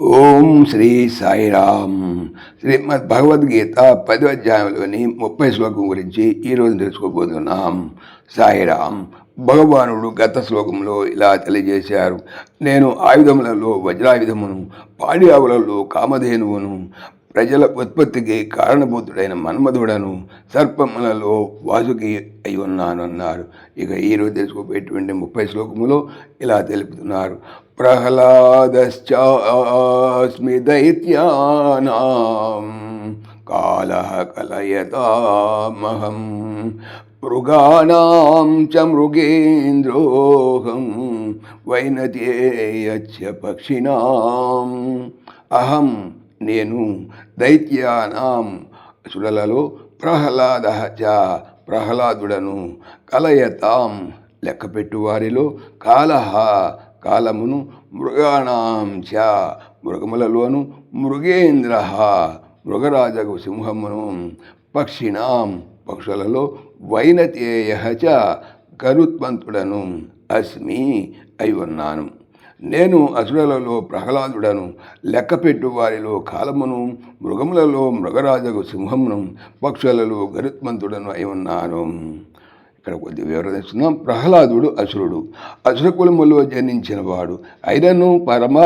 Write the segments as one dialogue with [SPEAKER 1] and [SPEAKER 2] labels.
[SPEAKER 1] ఓం శ్రీ సాయిరామ్. శ్రీమద్ భగవద్గీత పదో అధ్యాయంలోని ముప్పై శ్లోకం గురించి ఈరోజు తెలుసుకోబోతున్నాం. సాయిరామ్ భగవానుడు గత శ్లోకంలో ఇలా తెలియజేశారు. నేను ఆయుధములలో వజ్రాయుధమును పాడి ఆవులలో కామధేనువును ప్రజల ఉత్పత్తికి కారణభూతుడైన మన్మధుడను సర్పములలో వాసుకి అయి ఉన్నాను అన్నారు ఇక ఈరోజు తెలుసుకోబోయేటువంటి ముప్పై శ్లోకములో ఇలా తెలుపుతున్నారు. ప్రహ్లాదశ్చాస్మి దైత్యానాం కాల కలయతామహం మృగాణం చ మృగేంద్రోహం వైనతేయచ్చ పక్షిణాం. అహం నేను దైత్యానాం సుడలలో ప్రహ్లాద చ ప్రహ్లాదుడను కలయతాం. లెక్కపెట్టువారిలో కాలహ కాలమును మృగాణాం చ. మృగములలోను మృగేంద్ర మృగరాజగు సింహమును పక్షిణాం. పక్షులలో వైనతేయ చ. గరుత్మంతుడను అస్మి అయి ఉన్నాను. నేను అసురులలో ప్రహ్లాదుడను లెక్కపెట్టు వారిలో కాలమును మృగములలో మృగరాజకు సింహమును పక్షులలో గరుత్మంతుడను అయి ఉన్నాను. ఇక్కడ కొద్ది వివరణిస్తున్నాం ప్రహ్లాదుడు అసురుడు. అసుర కులములో జన్మించిన వాడు అయినను పరమ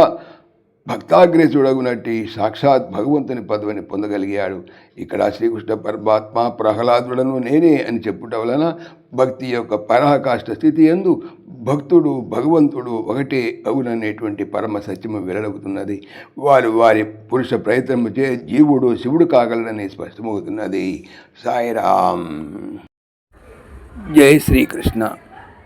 [SPEAKER 1] భక్తాగ్రేసుడగునట్టి సాక్షాత్ భగవంతుని పదవిని పొందగలిగాడు. ఇక్కడ శ్రీకృష్ణ పరమాత్మ ప్రహ్లాదుడను నేనే అని చెప్పుట వలన భక్తి యొక్క పరాకాష్ట స్థితి ఎందు భక్తుడు భగవంతుడు ఒకటే అవుననేటువంటి పరమ సత్యము వెల్లడవుతున్నది వారు వారి పురుష ప్రయత్నము చే జీవుడు శివుడు కాగలడని స్పష్టమవుతున్నది. సాయిరామ్. జై శ్రీకృష్ణ.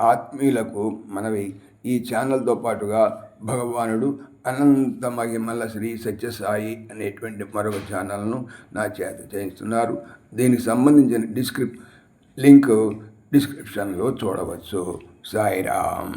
[SPEAKER 1] ఆత్మీయులకు మనవి. ఈ ఛానల్తో పాటుగా భగవానుడు అనంత మహిమల శ్రీ సత్యసాయి అనేటువంటి మరొక ఛానల్ను నా చేత చేయిస్తున్నారు. దీనికి సంబంధించిన డిస్క్రిప్ లింక్ డిస్క్రిప్షన్లో చూడవచ్చు. సాయిరామ్.